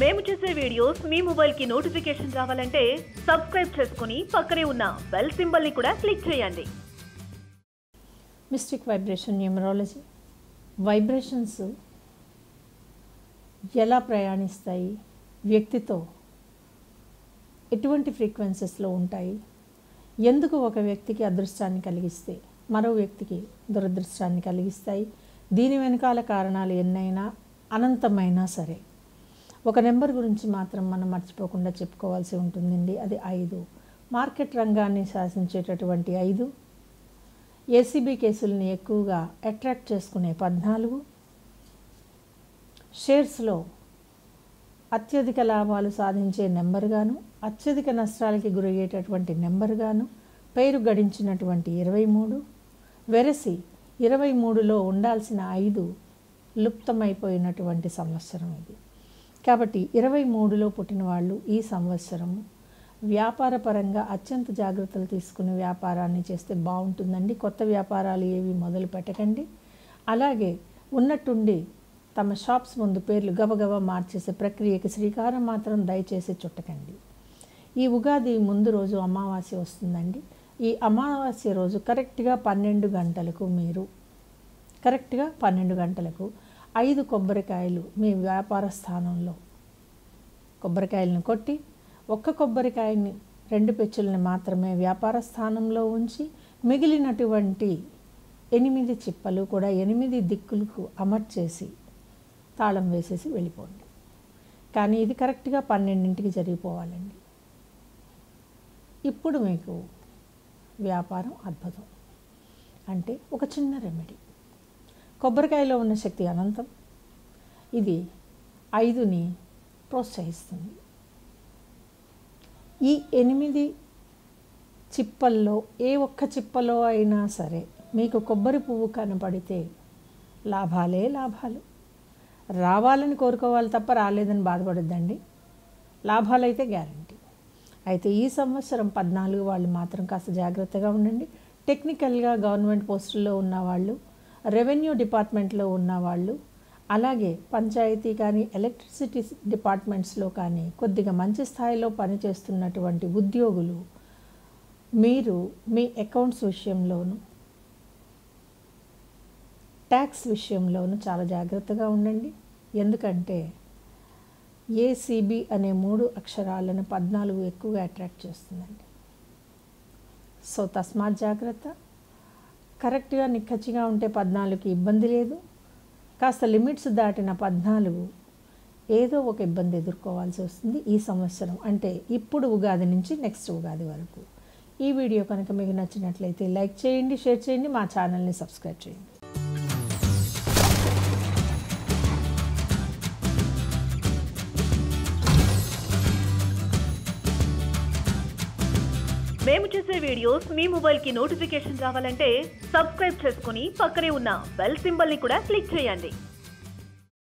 మేము చేసే వీడియోస్ మీ మొబైల్కి నోటిఫికేషన్ రావాలంటే సబ్స్క్రైబ్ చేసుకుని పక్కనే ఉన్న బెల్ సింబల్ని కూడా క్లిక్ చేయండి. Mystic vibration numerology. వైబ్రేషన్స్ ఎలా ప్రయాణిస్తాయి? వ్యక్తితో ఎటువంటి ఫ్రీక్వెన్సీస్లో ఉంటాయి? ఎందుకు ఒక వ్యక్తికి అదృష్టాన్ని కలిగిస్తే మరో వ్యక్తికి దురదృష్టాన్ని కలిగిస్తాయి? దీని వెనకాల కారణాలు ఎన్నైనా అనంతమైనా సరే. ఒక నెంబర్ గురించి మాత్రం మనం మర్చిపోకుండా చెప్పుకోవాల్సి ఉంటుందండి. అది ఐదు. మార్కెట్ రంగాన్ని శాసించేటటువంటి ఐదు. ఏసీబీ కేసుల్ని ఎక్కువగా అట్రాక్ట్ చేసుకునే పద్నాలుగు. షేర్స్లో అత్యధిక లాభాలు సాధించే నెంబర్గాను అత్యధిక నష్టాలకి గురయ్యేటటువంటి నెంబర్గాను పేరు గడించినటువంటి ఇరవై మూడు. వెరసి ఇరవై మూడులో ఉండాల్సిన ఐదు లుప్తమైపోయినటువంటి సంవత్సరం ఇది. కాబట్టి ఇరవై మూడులో పుట్టిన వాళ్ళు ఈ సంవత్సరము వ్యాపారపరంగా అత్యంత జాగ్రత్తలు తీసుకుని వ్యాపారాన్ని చేస్తే బాగుంటుందండి. కొత్త వ్యాపారాలు ఏవి మొదలు పెట్టకండి. అలాగే ఉన్నట్టుండి తమ షాప్స్ ముందు పేర్లు గబగబా మార్చేసే ప్రక్రియకి శ్రీకారం మాత్రం దయచేసి చుట్టకండి. ఈ ఉగాది ముందు రోజు అమావాస్య వస్తుందండి. ఈ అమావాస్య రోజు కరెక్ట్గా పన్నెండు గంటలకు మీరు కరెక్ట్గా పన్నెండు గంటలకు ఐదు కొబ్బరికాయలు మీ వ్యాపార స్థానంలో. కొబ్బరికాయలను కొట్టి ఒక్క కొబ్బరికాయని రెండు పెచ్చుల్ని మాత్రమే వ్యాపార స్థానంలో ఉంచి మిగిలినటువంటి ఎనిమిది చిప్పలు కూడా ఎనిమిది దిక్కులకు అమర్చేసి తాళం వేసేసి వెళ్ళిపోండి. కానీ ఇది కరెక్ట్గా పన్నెండింటికి జరిగిపోవాలండి. ఇప్పుడు మీకు వ్యాపారం అద్భుతం. అంటే ఒక చిన్న రెమెడీ. కొబ్బరికాయలో ఉన్న శక్తి అనంతం. ఇది ఐదుని ప్రోత్సహిస్తుంది. ఈ ఎనిమిది చిప్పల్లో ఏ ఒక్క చిప్పలో అయినా సరే మీకు కొబ్బరి పువ్వు కనపడితే లాభాలే లాభాలు. రావాలని కోరుకోవాలి తప్ప రాలేదని బాధపడద్దండి. లాభాలైతే గ్యారంటీ. అయితే ఈ సంవత్సరం పద్నాలుగు వాళ్ళు మాత్రం కాస్త జాగ్రత్తగా ఉండండి. టెక్నికల్గా గవర్నమెంట్ పోస్టుల్లో ఉన్నవాళ్ళు రెవెన్యూ డిపార్ట్మెంట్లో ఉన్నవాళ్ళు అలాగే పంచాయతీ కానీ ఎలక్ట్రిసిటీ డిపార్ట్మెంట్స్లో కానీ కొద్దిగా మంచి స్థాయిలో పనిచేస్తున్నటువంటి ఉద్యోగులు మీరు మీ అకౌంట్స్ విషయంలోనూ ట్యాక్స్ విషయంలోనూ చాలా జాగ్రత్తగా ఉండండి. ఎందుకంటే ఏసీబీ అనే మూడు అక్షరాలను పద్నాలుగు ఎక్కువగా అట్రాక్ట్ చేస్తుందండి. సో తస్మాత్ జాగ్రత్త. కరెక్ట్గా నిక్కచ్చిగా ఉంటే పద్నాలుగుకి ఇబ్బంది లేదు. కాస్త లిమిట్స్ దాటిన పద్నాలుగు ఏదో ఒక ఇబ్బంది ఎదుర్కోవాల్సి వస్తుంది ఈ సంవత్సరం. అంటే ఇప్పుడు ఉగాది నుంచి నెక్స్ట్ ఉగాది వరకు. ఈ వీడియో కనుక మీకు నచ్చినట్లయితే లైక్ చేయండి షేర్ చేయండి మా ఛానల్ని సబ్స్క్రైబ్ చేయండి. మేము చేసే వీడియోస్ మీ మొబైల్కి నోటిఫికేషన్ రావాలంటే సబ్స్క్రైబ్ చేసుకుని పక్కనే ఉన్న బెల్ సింబల్ని కూడా క్లిక్ చేయండి.